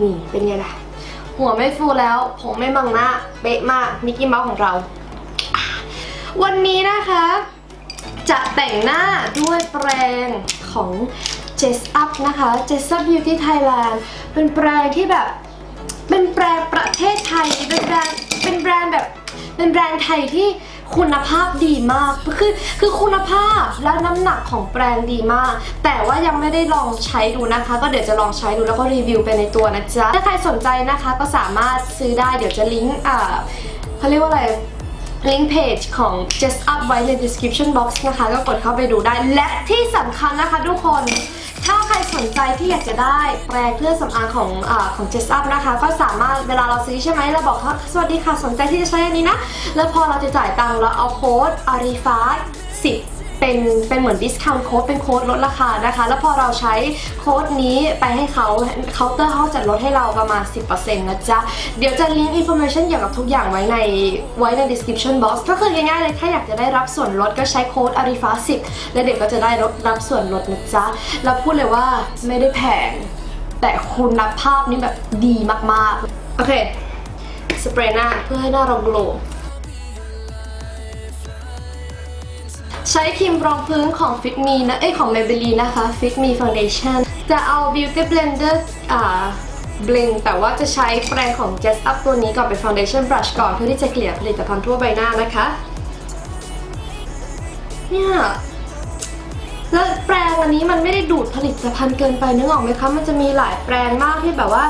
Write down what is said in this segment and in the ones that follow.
นี่เป็นไงล่ะ หัวไม่ฟูแล้ว ผมไม่บังหน้า เป๊ะมาก มิกกี้เมาส์ของเรา วันนี้นะคะ จะแต่งหน้าด้วยแปรงของ j e s Up นะคะ j e s Up Beauty Thailand เป็นแปรงที่แบบ เป็นแบรนด์ประเทศไทย เป็นแบรนด์ เป็นแบรนด์แบบ เป็นแบรนด์ไทยที่ คุณภาพดีมากคือคือคุณภาพและน้ำหนักของแบรนด์ดีมาก แต่ว่ายังไม่ได้ลองใช้ดูนะคะ ก็เดี๋ยวจะลองใช้ดูแล้วก็รีวิวไปในตัวนะจ๊ะถ้าใครสนใจนะคะก็สามารถซื้อได้เดี๋ยวจะลิงก์อ่าเขาเรียกว่าอะไรลิงก์เพจของ Just Up ไว้ใน description box นะคะ ก็กดเข้าไปดูได้ และที่สำคัญนะคะทุกคน ถ้าใครสนใจที่อยากจะได้แปรงเครื่องสำอางของอของ Just Up นะคะ ก็สามารถเวลาเราซื้อใช่ไหมเราบอกเขาสวัสดีค่ะสนใจที่จะใช้อันนี้นะ แล้วพอเราจะจ่ายตังค์เราเอาโค้ดอารีฟ้าสิบ เป็นเป็นเหมือน discount code เป็นโค้ดลดราคานะคะ แล้วพอเราใช้โค้ดนี้ไปให้เขาเคาน์เตอร์เขาจะลดให้เราประมาณ 10%นะจ๊ะ เดี๋ยวจะลิงก์ information เกี่ยวกับทุกอย่างไว้ในไว้ใน description box ก็คือง่ายๆเลยถ้าอยากจะได้รับส่วนลดก็ใช้โค้ด Arifa 10และเด็กก็จะได้รับส่วนลดนะจ๊ะ แล้วพูดเลยว่าไม่ได้แพงแต่คุณภาพนี่แบบดีมากๆ โอเค สเปรย์หน้าเพื่อให้หน้าเราโกลว์ ใช้ครีมรองพื้นของ Fit Me นะเอ้ยของ Maybelline นะคะ Fit Me Foundation จะเอา Beauty Blender อ่า blend แต่ว่าจะใช้แปรงของ Just Up ตัวนี้ก่อนเป็น Foundation Brush ก่อนเพื่อที่จะเกลี่ยผลิตภัณฑ์ทั่วใบหน้านะคะ เนี่ยแล้วแปรงวันนี้มันไม่ได้ดูดผลิตภัณฑ์เกินไปนึกออกไหมคะ มันจะมีหลายแปรงมากที่แบบว่า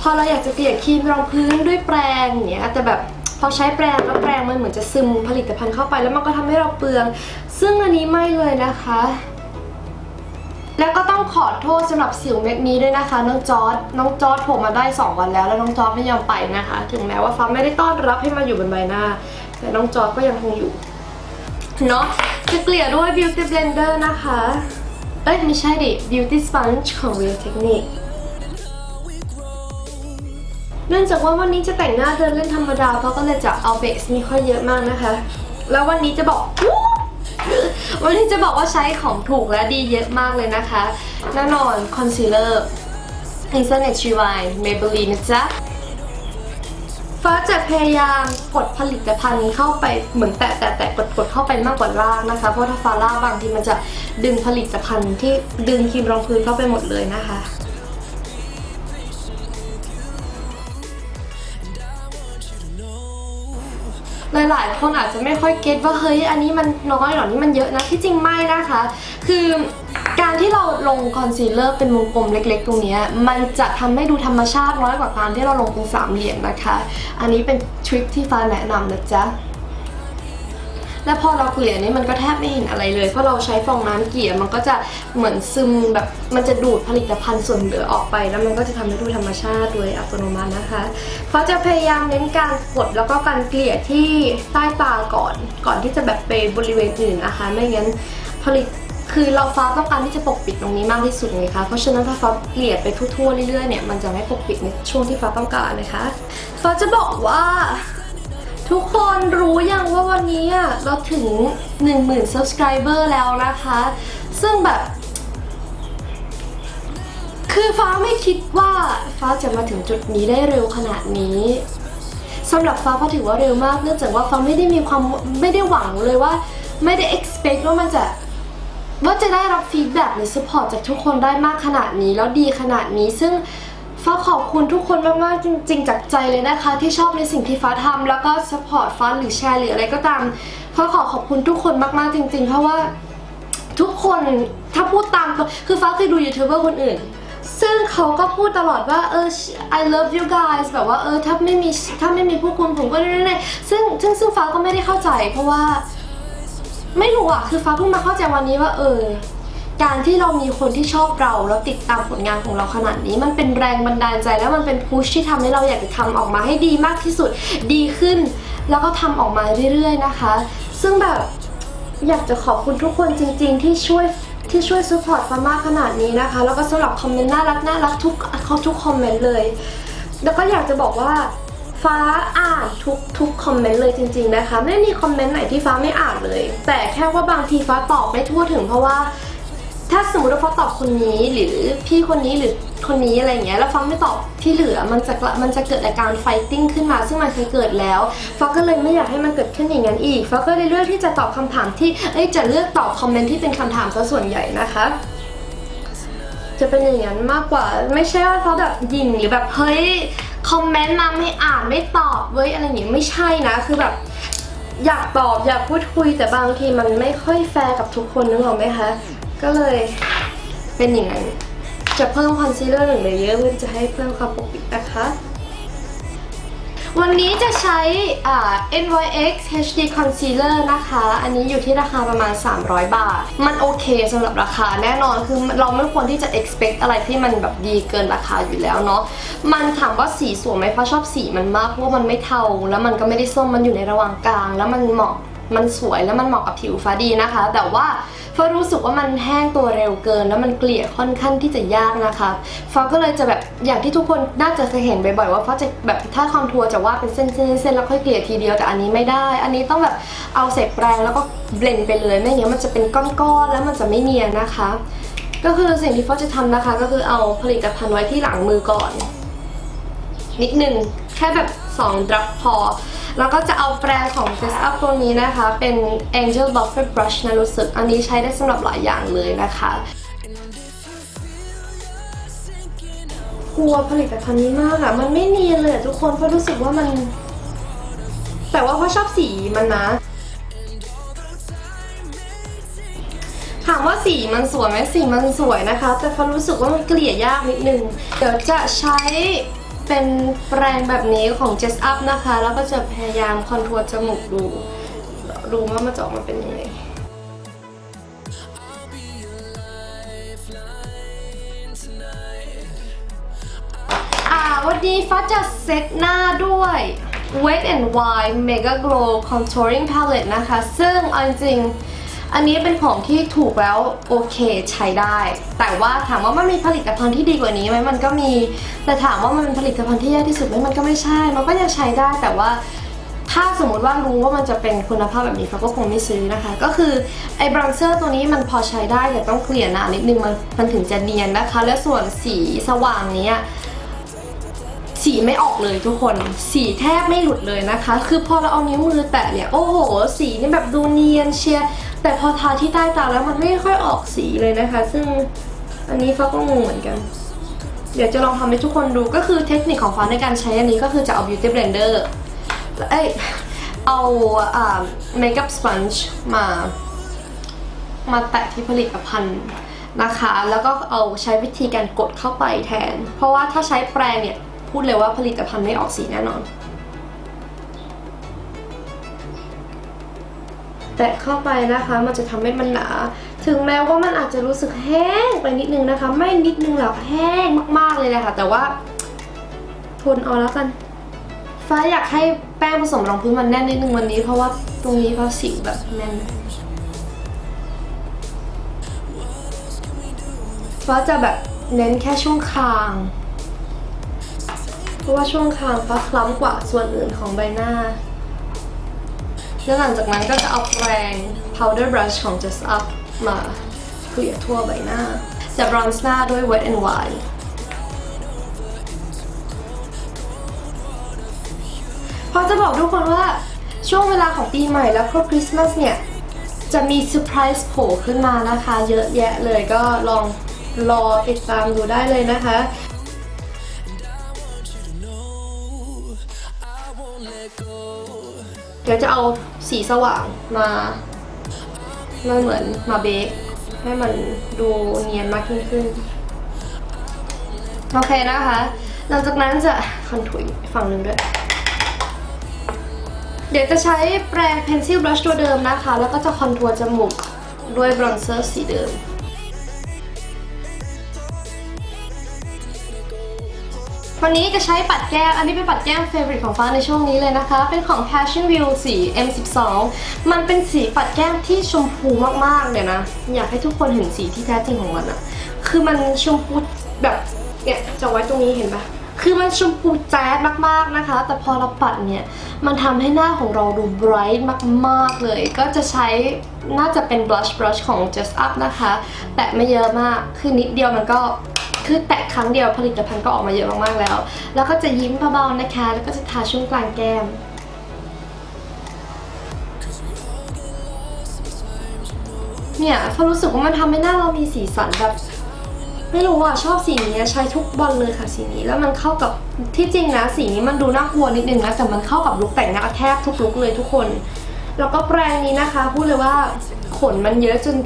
พอเราอยากจะเกลี่ยครีมรองพื้นด้วยแปรงอย่างเงี้ยแต่แบบ พอใช้แปรงแล้วแปรงมันเหมือนจะซึมผลิตภัณฑ์เข้าไป แล้วมันก็ทำให้เราเปลือง ซึ่งอันนี้ไม่เลยนะคะ แล้วก็ต้องขอโทษสำหรับสิวเม็ดนี้ด้วยนะคะ น้องจอร์ดน้องจอร์ดโผล่มาได้ 2 วันแล้ว แล้วน้องจอร์ดไม่ยอมไปนะคะ ถึงแม้ว่าฟ้าไม่ได้ต้อนรับให้มาอยู่บนใบหน้า แต่น้องจอร์ดก็ยังคงอยู่เนาะจะเกลี่ยด้วย Beauty Blender นะคะ เอ้ยไม่ใช่ดิ Beauty Sponge ของ Real Technique เนื่องจากว่าวันนี้จะแต่งหน้าเดินเล่นธรรมดาเพราะก็เลยจะเอาเบสไม่ค่อยเยอะมากนะคะ แล้ววันนี้จะบอก วันนี้จะบอกว่าใช้ของถูกและดีเยอะมากเลยนะคะ แน่นอนคอนซีลเลอร์ Internet Rewind Maybelline นะจ๊ะฟ้าจะพยายามกดผลิตภัณฑ์เข้าไปเหมือนแตะแตะแตะกดกดเข้าไปมากกว่าลากนะคะ เพราะถ้าฟ้าลากบางทีมันจะดึงผลิตภัณฑ์ที่ดึงครีมรองพื้นเข้าไปหมดเลยนะคะ หลายๆคนอาจจะไม่ค่อยเก็ตว่าเฮ้ย อันนี้มันน้อยหรอนี่มันเยอะนะที่จริงไม่นะคะ คือการที่เราลงคอนซีลเลอร์เป็นวงกลมเล็ก ๆ ตรงนี้มันจะทำให้ดูธรรมชาติน้อยกว่าการที่เราลงเป็นสามเหลี่ยมนะคะ อันนี้เป็นทริคที่ฟ้าแนะนำนะจ๊ะ และพอเราเกลี่ยนี่มันก็แทบไม่เห็นอะไรเลย เพราะเราใช้ฟองน้ำเกลี่ยมันก็จะเหมือนซึมแบบมันจะดูดผลิตภัณฑ์ส่วนเหลือออกไป แล้วมันก็จะทำให้ดูธรรมชาติโดยอัตโนมัตินะคะเขาจะพยายามเน้นการกดแล้วก็การเกลี่ยที่ใต้ตาก่อน ก่อนที่จะแบบไปบริเวณอื่นนะคะ ไม่งั้นผลิตคือเราฟ้าต้องการที่จะปกปิดตรงนี้มากที่สุดไงคะ เพราะฉะนั้นถ้าฟ้าเกลี่ยไปทั่วๆเรื่อยๆเนี่ยมันจะไม่ปกปิดในช่วงที่ฟ้าต้องการนะคะ ฟ้าจะบอกว่า ทุกคนรู้ยังว่าวันนี้อะเราถึง 10,000 subscriber แล้วนะคะ ซึ่งแบบ คือฟ้าไม่คิดว่าฟ้าจะมาถึงจุดนี้ได้เร็วขนาดนี้สำหรับฟ้าฟ้าถือว่าเร็วมากเนื่องจากว่าฟ้าไม่ได้มีความไม่ได้หวังเลยว่า ไม่ได้ expect ว่ามันจะว่าจะได้รับฟีดแบ็กหรือสปอร์ตจากทุกคนได้มากขนาดนี้แล้วดีขนาดนี้ซึ่ง ฟ้าขอบคุณทุกคนมากๆจริง ๆ จากใจเลยนะคะ ที่ชอบในสิ่งที่ฟ้าทำแล้วก็สปอร์ตฟ้าหรือแชร์หรืออะไรก็ตามฟ้าขอขอบคุณทุกคนมากๆจริง ๆ เพราะว่าทุกคนถ้าพูดตามคือฟ้าเคยดูยูทูบเบอร์คนอื่น ซึ่งเขาก็พูดตลอดว่าเออ I love you guys แบบว่าเออถ้าไม่มีถ้าไม่มีพวกคุณผมก็ได้ๆซึ่งซึ่งซึ่งฟ้าก็ไม่ได้เข้าใจ เพราะว่า ไม่รู้อะคือฟ้าเพิ่งมาเข้าใจวันนี้ว่าเออ การที่เรามีคนที่ชอบเราแล้วติดตามผลงานของเราขนาดนี้ มันเป็นแรงบันดาลใจแล้วมันเป็นพุชที่ทำให้เราอยากจะทำออกมาให้ดีมากที่สุดดีขึ้น แล้วก็ทำออกมาเรื่อยๆนะคะ ซึ่งแบบอยากจะขอบคุณทุกคนจริง ๆ ที่ช่วยที่ช่วยซัพพอร์ตฟามากขนาดนี้นะคะ แล้วก็สำหรับคอมเมนต์น่ารักน่ารักทุกเขาทุกคอมเมนต์เลย แล้วก็อยากจะบอกว่าฟ้าอ่านทุกทุกคอมเมนต์เลยจริง ๆนะคะ ไม่มีคอมเมนต์ไหนที่ฟ้าไม่อ่านเลย แต่แค่ว่าบางทีฟ้าตอบไม่ทั่วถึงเพราะว่า ถ้าสมมติว่าฟ้าตอบคนนี้หรือพี่คนนี้หรือคนนี้อะไรอย่างเงี้ยแล้วฟ้าไม่ตอบที่เหลือมันจะกละมันจะเกิดอาการไฟติ้งขึ้นมา ซึ่งมันเคยเกิดแล้วฟ้าก็เลยไม่อยากให้มันเกิดขึ้นอย่างนั้นอีกฟ้าก็เลยเลือกที่จะตอบคำถามที่เอ้ยจะเลือกตอบคอมเมนต์ที่เป็นคำถามซะส่วนใหญ่นะคะจะเป็นอย่างนั้นมากกว่าไม่ใช่ว่าเขาแบบยิงหรือแบบเฮ้ยคอมเมนต์มาไม่อ่านไม่ตอบเว้ยอะไรอย่างเงี้ยไม่ใช่นะคือแบบ อยากตอบอยากพูดคุยแต่บางทีมันไม่ค่อยแฟร์กับทุกคนนึกออกไหมคะ ก็เลยเป็นอย่างนั้น จะเพิ่มคอนซีลเลอร์หนึ่งเลเยอร์เพื่อจะให้เพิ่มความปกปิดนะคะ วันนี้จะใช้ NYX HD Concealer นะคะ อันนี้อยู่ที่ราคาประมาณ 300 บาท มันโอเคสำหรับราคาแน่นอนคือเราไม่ควรที่จะ expect อะไรที่มันแบบดีเกินราคาอยู่แล้วเนาะ มันถามว่าสีสวยไหมเพราะชอบสีมันมากเพราะว่ามันไม่เทา แล้วมันก็ไม่ได้ส้มมันอยู่ในระหว่างกลาง แล้วมันเหมาะ มันสวยแล้วมันเหมาะกับผิวฟ้าดีนะคะ แต่ว่าฟ้ารู้สึกว่ามันแห้งตัวเร็วเกิน แล้วมันเกลี่ยค่อนข้างที่จะยากนะคะฟ้าก็เลยจะแบบอย่างที่ทุกคนน่าจะเคยเห็นบ่อยๆว่าฟ้าจะแบบถ้าคอนทัวร์จะวาดเป็นเส้นๆๆแล้วค่อยเกลี่ยทีเดียวแต่อันนี้ไม่ได้ อันนี้ต้องแบบเอาเศษแปรงแล้วก็เบลนไปเลยไม่งั้นมันจะเป็นก้อนๆแล้วมันจะไม่เนียนนะคะ ก็คือสิ่งที่ฟ้าจะทำนะคะ ก็คือเอาผลิตภัณฑ์ไว้ที่หลังมือก่อน นิดนึงแค่แบบ2ดรับพอ แล้วก็จะเอาแปรงของ Face Up ตัวนี้นะคะ เป็น Angel Buffer Brush นะรู้สึก อันนี้ใช้ได้สำหรับหลายอย่างเลยนะคะกลัวผลิตภัณฑ์นี้มากอะมันไม่เนียนเลยทุกคนเพราะรู้สึกว่ามัน แต่ว่าเพราะชอบสีมันนะถามว่าสีมันสวยไหมสีมันสวยนะคะ แต่ฟันรู้สึกว่ามันเกลี่ยยากนิดนึง เดี๋ยวจะใช้ เป็นแปรงแบบนี้ของ Just Up นะคะ แล้วก็จะพยายามคอนทัวร์จมูกดู ดูว่ามันจะออกมาเป็นยังไงอ่าวันนี้ฟ้าจะเซตหน้าด้วย Wet n Wild Mega Glow Contouring Palette นะคะ ซึ่งเอาจริงๆ อันนี้เป็นของที่ถูกแล้วโอเคใช้ได้ แต่ว่าถามว่ามันมีผลิตภัณฑ์ที่ดีกว่านี้ไหมมันก็มี แต่ถามว่ามันเป็นผลิตภัณฑ์ที่แย่ที่สุดไหมมันก็ไม่ใช่ มันก็ยังใช้ได้แต่ว่าถ้าสมมติว่ารู้ว่ามันจะเป็นคุณภาพแบบนี้เขาก็คงไม่ซื้อนะคะ ก็คือไอ้บรันเซอร์ตัวนี้มันพอใช้ได้แต่ต้องเกลี่ยหนานิดนึงมันมันถึงจะเนียนนะคะ และส่วนสีสว่างนี้สีไม่ออกเลยทุกคน สีแทบไม่หลุดเลยนะคะ คือพอเราเอานิ้วมือแตะเนี่ย โอ้โห สีนี่แบบดูเนียนเชียร์ แต่พอทาที่ใต้ตาแล้วมันไม่ค่อยออกสีเลยนะคะ ซึ่งอันนี้ฟ้าก็งงเหมือนกัน เดี๋ยวจะลองทำให้ทุกคนดูก็คือเทคนิคของฟ้าในการใช้อันนี้ก็คือจะเอา beauty blender เอ้ยเอาอ่า makeup sponge มา มาแตะที่ผลิตภัณฑ์นะคะ แล้วก็เอาใช้วิธีการกดเข้าไปแทน เพราะว่าถ้าใช้แปรงเนี่ย พูดเลยว่าผลิตภัณฑ์ไม่ออกสีแน่นอน แตะเข้าไปนะคะ มันจะทำให้มันหนา ถึงแม้ว่ามันอาจจะรู้สึกแห้งไปนิดนึงนะคะ ไม่นิดนึงหรอกแห้งมากๆเลยนะค่ะ แต่ว่าทนเอาแล้วกันฟ้าอยากให้แป้งผสมรองพื้นมันแน่นนิดนึงวันนี้ เพราะว่าตรงนี้ฟ้าสิวแบบแน่นฟ้าจะแบบเน้นแค่ช่วงคาง เพราะว่าช่วงคางฟ้าคล้ำกว่าส่วนอื่นของใบหน้า แล้วหลังจากนั้นก็จะเอาแปรง powder brush ของ Just Up มาเกลี่ยทั่วใบหน้า จะบรอนซ์หน้าด้วย Wet n Wild พอจะบอกทุกคนว่าช่วงเวลาของปีใหม่แล้วครบคริสต์มาสเนี่ย จะมีเซอร์ไพรส์โผล่ขึ้นมานะคะ เยอะแยะเลยก็ลองรอติดตามดูได้เลยนะคะ เดี๋ยวจะเอาสีสว่างมามันเหมือนมาเบคให้มันดูเนียนมากยิ่งขึ้น โอเคนะคะ หลังจากนั้นจะคอนทัวร์ฝั่งหนึ่งด้วย เดี๋ยวจะใช้แปรง pencil brush ตัวเดิมนะคะ แล้วก็จะคอนทัวร์จมูกด้วยบรอนเซอร์สีเดิม วันนี้จะใช้ปัดแก้ม อันนี้เป็นปัดแก้มเฟเวอร์ของฟ้าในช่วงนี้เลยนะคะ เป็นของ Passion View สี M12 มันเป็นสีปัดแก้มที่ชมพูมากๆเลยนะ อยากให้ทุกคนเห็นสีที่แท้จริงของมันอะคือมันชมพูแบบเนี่ยจะไว้ตรงนี้เห็นปะคือมันชมพูแจ๊ดมากๆนะคะ แต่พอเราปัดเนี่ย มันทำให้หน้าของเราดูไบรท์มากๆเลย ก็จะใช้น่าจะเป็น blush brush ของ Just Up นะคะ แตะไม่เยอะมาก คือนิดเดียวมันก็ คือแตะครั้งเดียวผลิตภัณฑ์ก็ออกมาเยอะมากๆแล้ว แล้วก็จะยิ้มเบาๆนะคะ แล้วก็จะทาช่วงกลางแก้มเนี่ยเขารู้สึกว่ามันทำให้หน้าเรามีสีสันแบบ ไม่รู้อะชอบสีนี้ใช้ทุกวันเลยค่ะสีนี้ แล้วมันเข้ากับที่จริงนะสีนี้มันดูน่ากลัวนิดนึงนะแต่มันเข้ากับลุคแต่งหน้าแทบทุกลุคเลยทุกคน แล้วก็แปรงนี้นะคะ พูดเลยว่าขนมันเยอะจน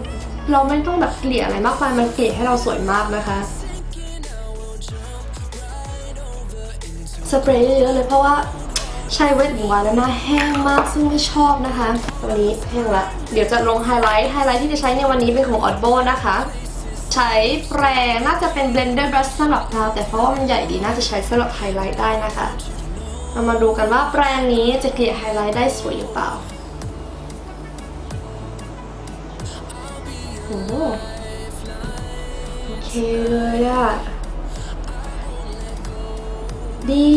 เราไม่ต้องแบบเกลี่ยอะไรมากมายมันเกลี่ยให้เราสวยมากนะคะ สเปรย์เยอะเลยเพราะว่าใช้เวทหนึ่งวันแล้วหน้าแห้งมากซึ่งไม่ชอบนะคะ วันนี้แห้งละเดี๋ยวจะลงไฮไลท์ไฮไลท์ที่จะใช้ในวันนี้เป็นของ Odbo นะคะ ใช้แปรงน่าจะเป็น blender brush สำหรับเราแต่เพราะว่ามันใหญ่ดีน่าจะใช้สำหรับไฮไลท์ได้นะคะเรามาดูกันว่าแปรงนี้จะเกลี่ยไฮไลท์ได้สวยหรือเปล่าโอ้โอเคเลยอะ ดี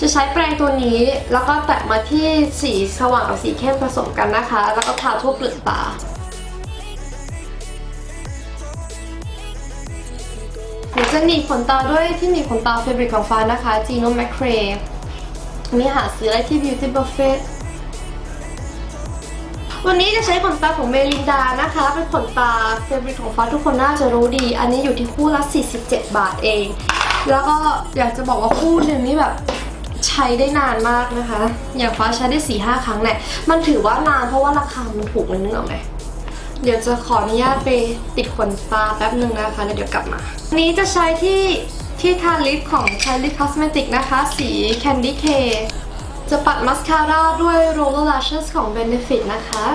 จะใช้แปรงตัวนี้แล้วก็แตะมาที่สีสว่างกับสีเข้มผสมกันนะคะ แล้วก็ทาทั่วเปลือกตาเดี๋ยวจะหนีบขนตาด้วยที่หนีบขนตาเฟบริกของฟ้านะคะ Gino McRae อันนี้หาซื้อได้ที่ Beauty Buffet วันนี้จะใช้ขนตาของเมลินดานะคะ เป็นขนตาเฟบริกของฟ้าทุกคนน่าจะรู้ดี อันนี้อยู่ที่คู่ละ 47 บาทเอง แล้วก็อยากจะบอกว่าคู่หนึ่งนี่แบบใช้ได้นานมากนะคะ อย่างฟ้าใช้ได้4-5ครั้งเนี่ยมันถือว่านานเพราะว่าราคามันถูกเลยนึกออกไหมเดี๋ยวจะขออนุญาตไปติดขนตาแป๊บหนึ่งนะคะแล้วเดี๋ยวกลับมาอันนี้จะใช้ที่ที่ทาลิปของ c h a l i Cosmetics Cosmetic นะคะ สี Candy K จะปัดมัสคาร่าด้วย Roller Lashes ของ Benefit นะคะ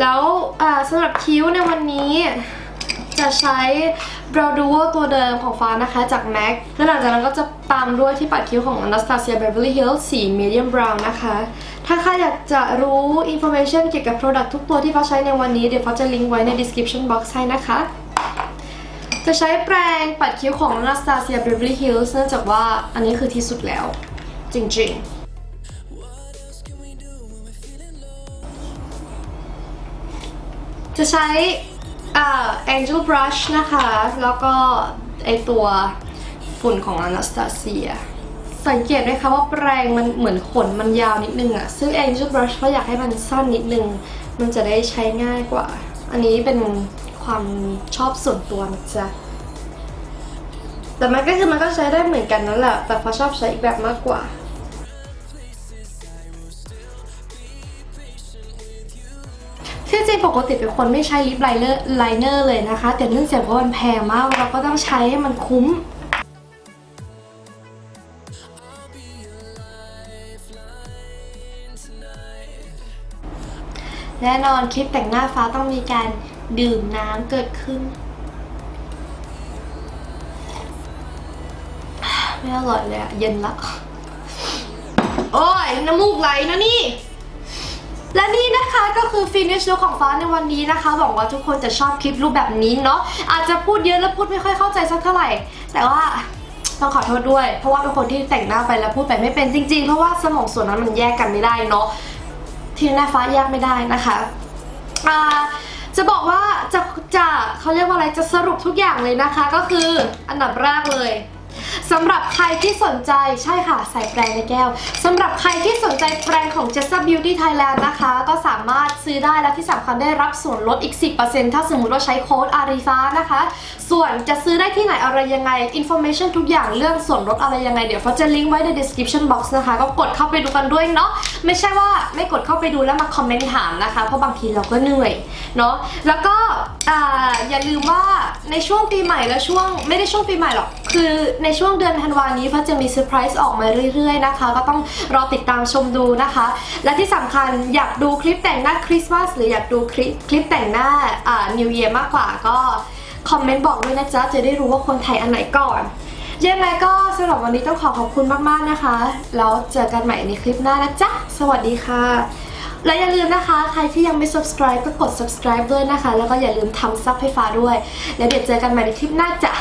แล้วสำหรับคิ้วในวันนี้จะใช้ Brow Duo ตัวเดิมของฟ้านะคะจาก MAC แล้วหลังจากนั้นก็จะตามด้วยที่ปัดคิ้วของ Anastasia Beverly Hills สี Medium Brown นะคะ ถ้าใครอยากจะรู้ information เกี่ยวกับ product ทุกตัวที่ฟ้าใช้ในวันนี้ เดี๋ยวฟ้าจะลิงก์ไว้ใน description box ให้นะคะ จะใช้แปรงปัดคิ้วของ Anastasia Beverly Hills เนื่องจากว่าอันนี้คือที่สุดแล้ว จริงๆจะใช้ Angel Brush นะคะ แล้วก็ไอตัวฝุ่นของ Anastasia สังเกตไหมคะว่าแปรงมันเหมือนขนมันยาวนิดนึงอะซึ่ง Angel Brush เขาอยากให้มันสั้นนิดนึง มันจะได้ใช้ง่ายกว่า อันนี้เป็น ความชอบส่วนตัวนะจ๊ะแต่มันก็คือมันก็ใช้ได้เหมือนกันนั่นแหละ แต่เขาชอบใช้อีกแบบมากกว่า ที่จริงปกติเป็นคนไม่ใช้ลิปไลเนอร์ไลเนอร์เลยนะคะ แต่เนื่องจากว่ามันแพงมาก เราก็ต้องใช้ให้มันคุ้มแน่นอนคลิปแต่งหน้าฟ้าต้องมีการ ดื่มน้ำเกิดขึ้น ไม่อร่อยเลยอะเย็นละ โอ้ยน้ำมูกไหลนะนี่ และนี่นะคะก็คือ finish look ของฟ้าในวันนี้นะคะ หวังว่าทุกคนจะชอบคลิปรูปแบบนี้เนาะอาจจะพูดเยอะและพูดไม่ค่อยเข้าใจสักเท่าไหร่ แต่ว่าต้องขอโทษด้วย เพราะว่าเป็นคนที่แต่งหน้าไปแล้วพูดไปไม่เป็นจริงๆ เพราะว่าสมองส่วนนั้นมันแยกกันไม่ได้เนาะที่หน้าฟ้าแยกไม่ได้นะคะ อ่า จะบอกว่าจะจะเขาเรียกว่าอะไรจะสรุปทุกอย่างเลยนะคะ ก็คืออันดับแรกเลย สำหรับใครที่สนใจใช่ค่ะใส่แปรงในแก้วสำหรับใครที่สนใจแปรงของ j e s s a Beauty Thailand นะคะ ก็สามารถซื้อได้และที่สำคัญได้รับส่วนลดอีก 10%ถ้าสมมติว่าใช้โค้ดอาริฟ้านะคะ ส่วนจะซื้อได้ที่ไหนอะไรยังไง information ทุกอย่างเรื่องส่วนลดอะไรยังไง เดี๋ยวฟ้าจะลิงก์ไว้ใน description box นะคะ ก็กดเข้าไปดูกันด้วยเนาะไม่ใช่ว่าไม่กดเข้าไปดูแล้วมาคอมเมนต์ถามนะคะ เพราะบางทีเราก็เหนื่อยเนาะแล้วก็ อ่าอย่าลืมว่าในช่วงปีใหม่และช่วงไม่ได้ช่วงปีใหม่หรอก คือในช่วงเดือนธันวานี้พัจะมีเซอร์ไพรส์ออกมาเรื่อยๆนะคะ ก็ต้องรอติดตามชมดูนะคะ และที่สำคัญอยากดูคลิปแต่งหน้าคริสต์มาสหรืออยากดูคลิปคลิปแต่งหน้าอ่านิวเยียร์มากกว่าก็คอมเมนต์บอกด้วยนะจ๊ะจะได้รู้ว่าคนไทยอันไหนก่อนยังไงก็สำหรับวันนี้ต้องขอขอบคุณมากๆนะคะ แล้วเจอกันใหม่ในคลิปหน้านะจ๊ะ สวัสดีค่ะ และอย่าลืมนะคะ ใครที่ยังไม่ subscribe ก็กด subscribe ด้วยนะคะ แล้วก็อย่าลืมทำซับให้ฟ้าด้วย แล้วเดี๋ยวเจอกันใหม่ในคลิปหน้าจ้ะ